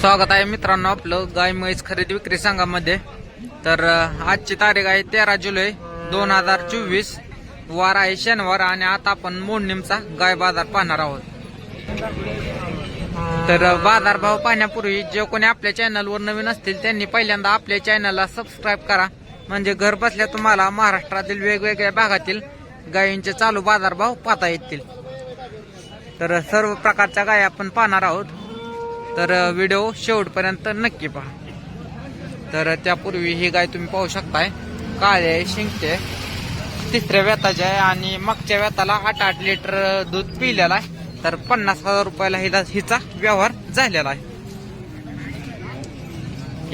स्वागत आहे मित्रांनो आपलं. गाय म्हैस खरेदी विक्री संघामध्ये. तर आजची तारीख आहे तेरा जुलै दोन हजार चोवीस. वार आहे शनिवार आणि आता आपण मोडणीमचा गाय बाजार पाहणार आहोत. तर बाजारभाव बाजार भाव पाहण्यापूर्वी जे कोणी आपल्या चॅनलवर नवीन असतील त्यांनी पहिल्यांदा आपल्या चॅनलला सबस्क्राईब करा. म्हणजे घर बसल्या तुम्हाला महाराष्ट्रातील वेगवेगळ्या भागातील गायींचे चालू बाजारभाव पाहता येतील. तर सर्व प्रकारच्या गाय आपण पाहणार आहोत. तर व्हिडिओ शेवटपर्यंत नक्की पहा. तर त्यापूर्वी ही गाय तुम्ही पाहू शकताय. काळे आहे, आहे. तिसऱ्या व्यताचे आहे आणि मागच्या व्याताला आठ आठ लिटर दूध पिलेलं आहे. तर पन्नास हजार रुपयाला हिला हिचा व्यवहार झालेला आहे.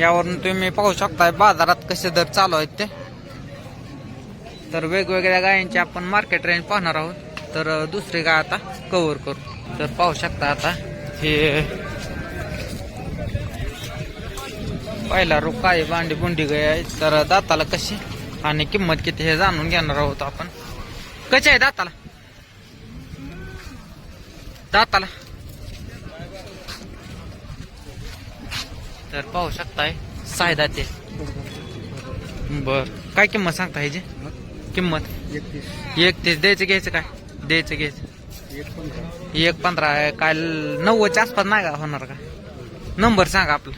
यावरून तुम्ही पाहू शकताय बाजारात कसे दर चालू आहेत ते. तर वेगवेगळ्या गायांची आपण मार्केट रेंज पाहणार आहोत. तर दुसरी गाय आता कव्हर करू. तर पाहू शकता आता हे पहिला रो काय बांडी बुंडी गाय आहे. तर दाताला कशी आणि किंमत किती हे जाणून घेणार आहोत आपण. कशी आहे दाताला? दाताला. तर पाहू शकताय सायदा ते. बर. काय किंमत सांगता ह्याची किंमत? एक तीस द्यायचं घ्यायचं काय? द्यायचं घ्यायचं. एक पंधरा. आहे. काय नव्वदच्या आसपास नाही का होणार का? नंबर सांगा आपला.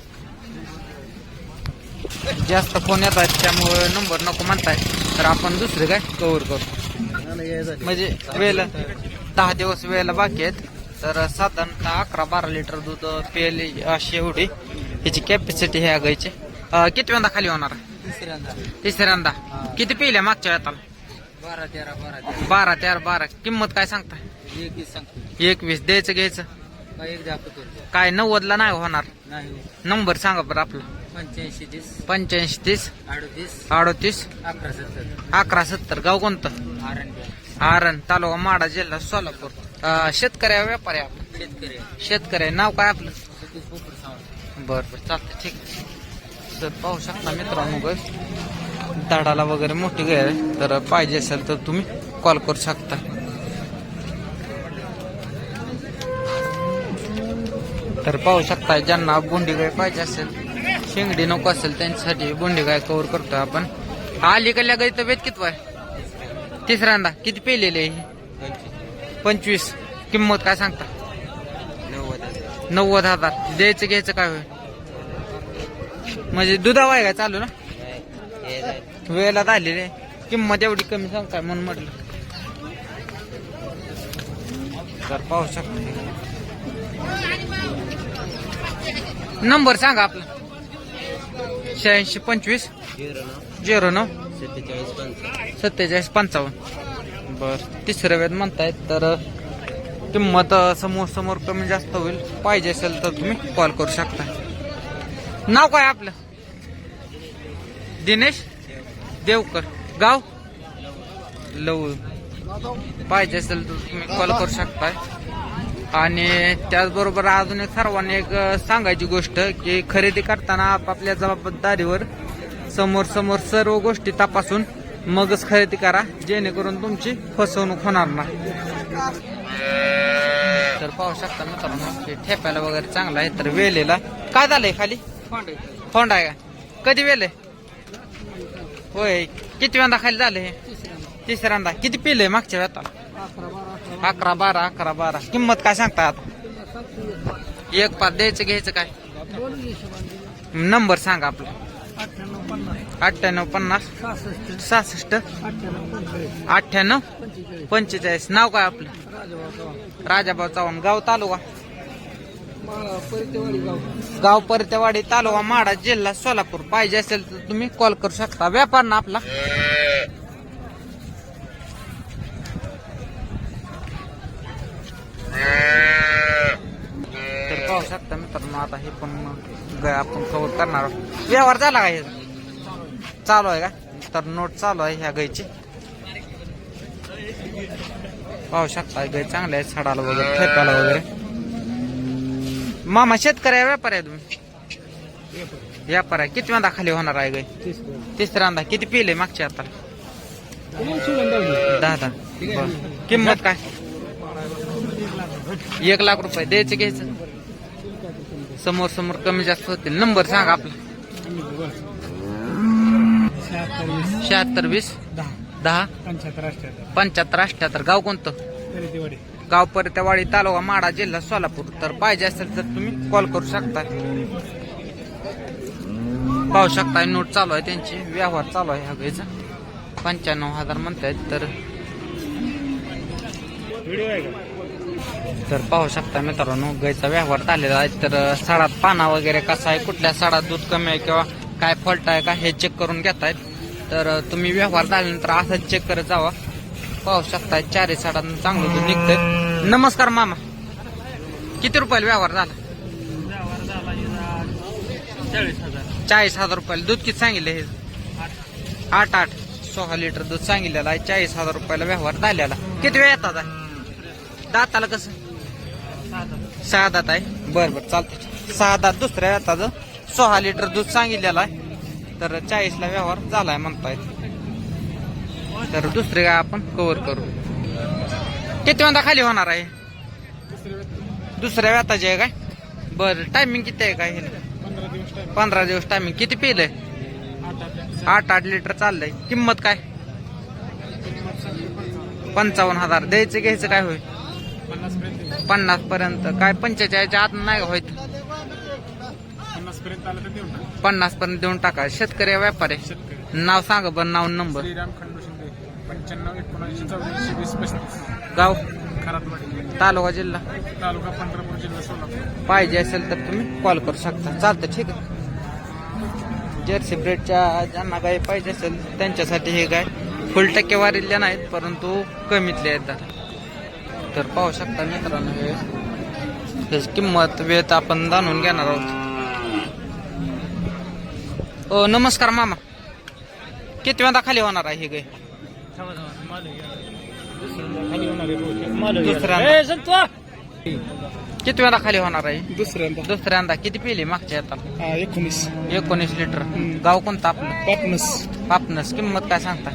जास्त फोन येत आहेत त्यामुळे नंबर नको म्हणताय. तर आपण दुसरे काय कव्हर करू. म्हणजे वेळ दहा दिवस वेळेला बाकी आहेत. तर साधारणतः अकरा बारा लिटर दूध पेले अशी एवढी. ह्याची कॅपॅसिटी ह्या गायची वेळा खाली होणार? तिसऱ्यांदा. किती पिल्या मागच्या वेळाला? बारा तेरा बारा. तेरा बारा तेरा बारा किंमत काय सांगतो एकवीस द्यायचं घ्यायचं काय नव्वदला नाही होणार? नाही. नंबर सांगा बरं आपला. पंच्याऐंशी तीस. पंच्याऐंशी तीस. अडतीस. अडतीस. अकरा सत्तर. अकरा सत्तर. गाव कोणतं? आरंभ्या आरण. तालुका माडा जिल्हा सोलापूर. अं, शेतकऱ्या व्यापारी आहे आपलं शेतकरी. शेतकरी. नाव काय आपलं? सतीश पोपट सावंत. बर बर. चालतंय. ठीक तर पाहू शकता मित्रांनो गाय झाडाला वगैरे मोठी गाय आहे. तर पाहिजे असेल तर तुम्ही कॉल करू शकता. तर पाहू शकता ज्यांना बोंडी गाय पाहिजे असेल. शेंगडी नको असेल त्यांच्यासाठी बोंडी गाय कव्हर करतोय आपण. आली कल्या गाय तब्येत किती वाय? तिसऱ्यांदा किती पेलेले हे पंचवीस. किंमत काय सांगता? नव्वद हजार. द्यायचं घ्यायचं काय होईल म्हणजे दुधा वाय काय चालू ना? वेळेला झालेली आहे किंमत एवढी कमी सांगताय म्हणून म्हटलं. तर पाहू शकता. नंबर सांगा आपला. शहाऐंशी पंचवीस. झिरो नऊ. सत्तेचाळीस पंचावन्न. बर. तिसऱ्या वेळ म्हणतायत तर किंमत समोर समोर कमी जास्त होईल. पाहिजे असेल तर तुम्ही कॉल करू शकता. नाव काय आपलं? दिनेश देवकर. गाव? लव. पाहिजे असेल तर तुम्ही कॉल करू शकताय. आणि त्याचबरोबर अजून एक सर्वांनी एक सांगायची गोष्ट की खरेदी करताना आपापल्या जबाबदारीवर समोर समोर सर्व गोष्टी तपासून मगच खरेदी करा जेणेकरून तुमची फसवणूक होणार नाही. तर पाहू शकता मित्रांनो ठेप्याला वगैरे चांगला आहे तर वेलेला. काय झालंय खाली? फोंड आहे. का? कधी वेले? होय किती वेळा खाली झालं हे? तिसऱ्यांदा. किती पिले मागच्या वेळाला? अकरा बारा अकरा बारा. किंमत काय सांगता एक पाच द्यायचं घ्यायचं काय? नंबर सांगा आपला. अठ्ठ्याण्णव पन्नास. सहासष्ट. अठ्ठ्याण्णव पंचेचाळीस. नाव काय आपलं? राजाभाऊ चव्हाण. गाव तालुका? गाव परतेवाडी तालुका माडा जिल्हा सोलापूर. पाहिजे असेल तर तुम्ही कॉल करू शकता. व्यापार ना आपला तर पाहू शकता मित्रांनो आता हे पण आपण कवर करणार आहोत. व्यवहार झाला का हे? चालू आहे का? तर नोट चालू आहे ह्या गायची पाहू शकता गाय चांगले आहे झाडाला वगैरे ठेप्याला वगैरे. मामा शेतकरी आहे व्यापार आहे तुम्ही? व्यापार आहे. किती वेळा खाली होणार आहे गाय तिसऱ्यांदा किती पिले मागच्या आता? दहा दहा किंमत काय? एक लाख रुपये. द्यायचं घ्यायचं. समोर समोर कमी जास्त होतील. नंबर सांगा आपला. शहात्तर वीस. दहा. दहा पंच्याहत्तर अठ्याहत्तर. पंच्याहत्तर अठ्ठ्याहत्तर गाव कोणतं? गाव परत्यावाडी तालुका माडा जिल्हा सोलापूर. तर पाहिजे असेल तर तुम्ही कॉल करू शकता. पाहू शकता नोट चालू आहे त्यांची. व्यवहार चालू आहे ह्या पंच्याण्णव हजार म्हणतायत तर व्हिडिओ आहे का तर पाहू शकता मित्रांनो गाईचा व्यवहार झालेला आहे. तर साडात पाना वगैरे कसा आहे कुठल्या साडात दूध कमी आहे किंवा काय फॉल्ट आहे का हे चेक करून घेतायत. तर तुम्ही व्यवहार झाल्यानंतर असंच चेक करत जावा. पाहू शकता चारही साडात चांगलं दूध निघतंय. नमस्कार मामा. किती रुपयाला व्यवहार झाला? चाळीस हजार. चाळीस हजार रुपयाला. दूध किती सांगितले हे? आठ. आठ सोळा लिटर दूध सांगितलेलं आहे. चाळीस हजार रुपयाला व्यवहार झालेला. किती वेळ येतात? आहे दाताला कसं? सहा दात आहे. बरं बरं चालतं सहा दात दुसऱ्या येतात सोळा लिटर दूध सांगितलेलं आहे. तर चाळीसला व्यवहार झालाय म्हणताय तर दुसरे काय आपण कव्हर करू. किती वंदा खाली होणार आहे? दुसऱ्या व्याताची आहे काय? बरं टायमिंग किती आहे काय? पंधरा दिवस टायमिंग किती पिलंय आठ आठ आठ लिटर चाललंय. किंमत काय? पंचावन्न हजार. द्यायचं घ्यायचं काय होईल? पन्नास पर्यंत. काय पंचेचाळीसच्या आत नाही होत. पन्नास पर्यंत देऊन टाक. शेतकरी व्यापारी. नाव सांगा बरं नाव नंबर गाव? तालुका जिल्हा? तालुका पंढरपूर जिल्हा सोलापूर. पाहिजे असेल तर तुम्ही कॉल करू शकता. चालतं ठीक आहे. जर्सी ब्रेडच्या ज्यांना गाय पाहिजे असेल त्यांच्यासाठी हे गाय फुल टक्केवारीतल्या नाहीत परंतु कमीतल्या आहेत जरा. तर पाहू शकता मित्रांनो हे त्याची किंमत वेळ आपण जाणून घेणार आहोत. ओ नमस्कार मामा. किती वेळा खाली होणार आहे ही गाय. दुसऱ्यांदा. किती वेळा खाली होणार आहे? दुसऱ्यांदा. दुसऱ्यांदा. किती पिली मागच्या आता हा एकोणीस. एकोणीस लिटर. गाव कोणतं आपलं? पापनस. पापनस. किंमत काय सांगता?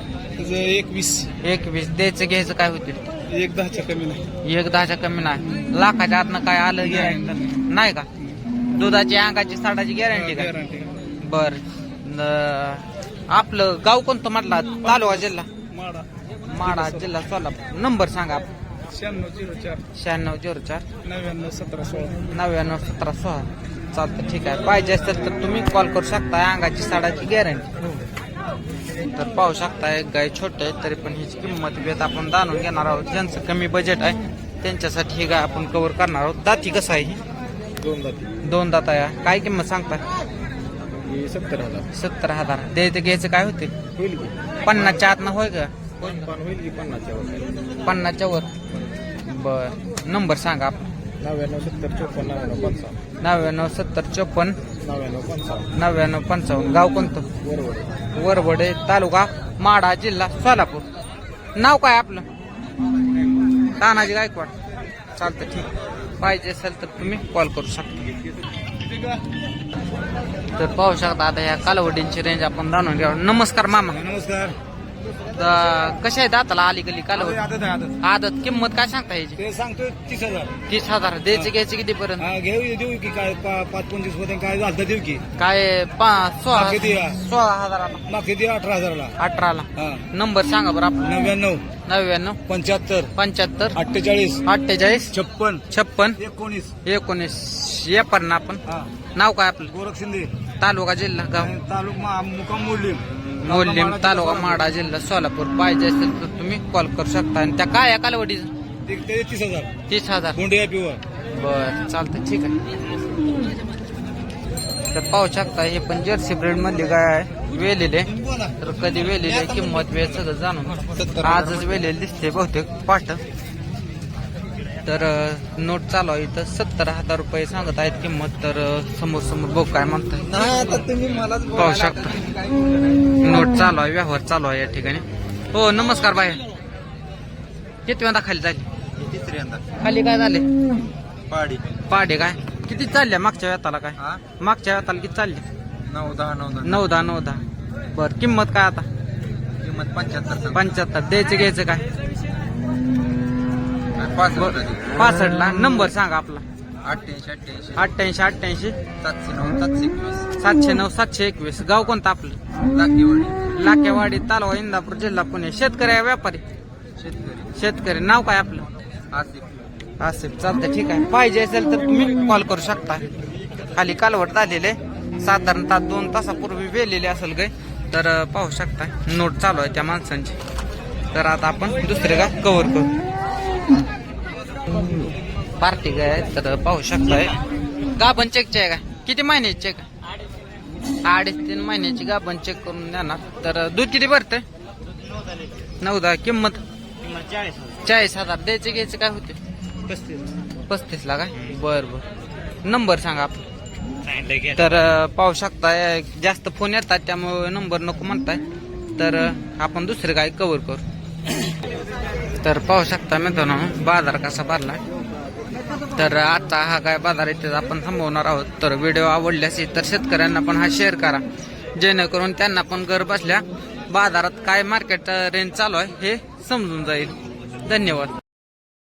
एकवीस. एकवीस. द्यायचं घ्यायचं काय होतील? एक दहाच्या कमी नाही. एक दहाच्या कमी नाही. लाखाच्या आतनं काय आलं गॅरंटी नाही का? दुधाची अंगाची साडाची गॅरंटी का? गॅरंटी बर. न- आपलं गाव कोणतं म्हटलं? तालुका जिल्हा? माडा. माडा जिल्हा सोलापूर. नंबर सांगा. शहाण्णव झिरो चार. शहाण्णव झिरो चार. नव्याण्णव सतरा सोळा. नव्याण्णव सतरा सोळा. चालतं ठीक आहे. पाहिजे असेल तर तुम्ही कॉल करू शकता अंगाची साडाची गॅरंटी तर पाहू शकता एक गाय छोटे आहे तरी पण हिची किंमत वेत आपण जाणून घेणार आहोत. ज्यांचं कमी बजेट आहे त्यांच्यासाठी ही गाय आपण कव्हर करणार आहोत. दाती कसं आहे ही? दोन जाती दोन दात आहे काय किंमत सांगता सत्तर हजार. सत्तर हजार. द्यायचं घ्यायचं काय होते? होईल पन्नासच्या आतनं होय का? पन्नासच्या वर. पन्नासच्या वर. बर. नंबर सांगा आपला नव्याण्णव सत्तर चोपन्न नव्याण्णव सत्तर चोपन्न. नव्याण्णव पंचावन्न. नव्याण्णव पंचावन्न. गाव कोणतं? बरोबर वरवडे तालुका माडा जिल्हा सोलापूर. नाव काय आपलं? तानाजी गायकवाड. चालतं ठीक. पाहिजे असेल तर तुम्ही कॉल करू शकता. तर पाहू शकता आता ह्या कालवडींची रेंज आपण जाणून घ्या नमस्कार मामा. नमस्कार. तर कशा आहे दाताला आली गली कालवडी आदत आहे आदत. आदत. किंमत काय सांगता याची? ते सांगतोय तीस हजार. तीस हजार. द्यायचे घ्यायचे किती पर्यंत? हा घेऊ देऊ की काय पा- पाच पंचवीसमध्ये काय झालं तर देऊ की. काय पाच सोळा किती आहे? सोळा हजाराला. दे अठरा हजारला. अठराला. हा. नंबर सांगा बरं आपला. नव्याण्णव. नव्याण्णव. पंच्याहत्तर. पंच्याहत्तर. अठ्ठेचाळीस. अठ्ठेचाळीस. छप्पन. छप्पन. एकोणीस. एकोणीस. ये पण आपण. हा. नाव काय आपलं? गोरख शिंदे. तालुका जिल्हा गाव. तालुका मुकाम मोडलीम मोल्लीम तालुका माडा जिल्हा सोलापूर. पाहिजे असेल तर तुम्ही कॉल करू शकता. आणि त्या काय आहे कालवडीचं? तीस हजार. तीस हजार गोंडिया प्युअर बर चालतं ठीक आहे. तर पाहू शकता हे पण जर्सी ब्रेड मधली गाय आहे. वेलेले तर कधी वेलेले किंमत वेळ सगळं जाणून. आजच वेलेले दिसते बहुतेक. पाठ तर नोट चालू आहे इथं. सत्तर हजार रुपये सांगत आहेत किंमत. तर समोर समोर बघ काय म्हणताय. पाहू शकता. नोट चालू आहे व्यवहार चालू आहे या ठिकाणी. हो नमस्कार बाय किती वेळा खाली झाली? तिसऱ्यांदा खाली काय झाले? पाडी. पाडे काय? किती चालल्या मागच्या वेताला काय? मागच्या वेताला किती चालले? नऊ दहा नऊ दहा. नऊ दहा नऊ दहा. बर किंमत काय आता? किंमत पंच्याहत्तर पंच्याहत्तर. द्यायचं घ्यायचं काय? पासष्ट ला नंबर सांगा आपला. अठ्ठ्याऐंशी अठ्ठ्याऐंशी. अठ्ठ्याऐंशी अठ्ठ्याऐंशी. सातशे नऊ सातशे एकवीस. सातशे नऊ सातशे एकवीस. गाव कोणतं आपलं? लाखेवाडी. लाकेवाडी तालवा इंदापूर जिल्हा पुणे. शेतकरी आहे व्यापारी? शेतकरी. शेतकरी. नाव काय आपलं? आसिफ. आसिफ. चालतं ठीक आहे. पाहिजे असेल तर तुम्ही कॉल करू शकता. खाली कालवट झालेले साधारणतः दोन तासापूर्वी वेलेले असेल काय तर पाहू शकता. नोट चालू आहे त्या माणसांची. तर आता आपण दुसरे गाय कव्हर करू. पार्टी गाय तर पाहू शकताय. गाभण चेकचे आहे का? किती महिन्याची चेक अडीच तीन महिन्याची गाभण चेक करून देणार. तर दूध किती भरते नऊ दहा. किंमत? चाळीस हजार. द्यायचे घ्यायचे काय होते पस्तीस ला काय बर बर. नंबर सांगा आपण तर पाहू शकताय जास्त फोन येतात त्यामुळे नंबर नको म्हणताय. तर आपण दुसरे काय कव्हर करू. तर पाहू शकता मित्रांनो बाजार कसा भरला तर आता हा काय बाजार इथे आपण थांबवणार आहोत. तर व्हिडिओ आवडल्यास तर शेतकऱ्यांना पण हा शेअर करा. जेणेकरून त्यांना पण घर बसल्या बाजारात काय मार्केट रेंज चालू आहे हे समजून जाईल. धन्यवाद.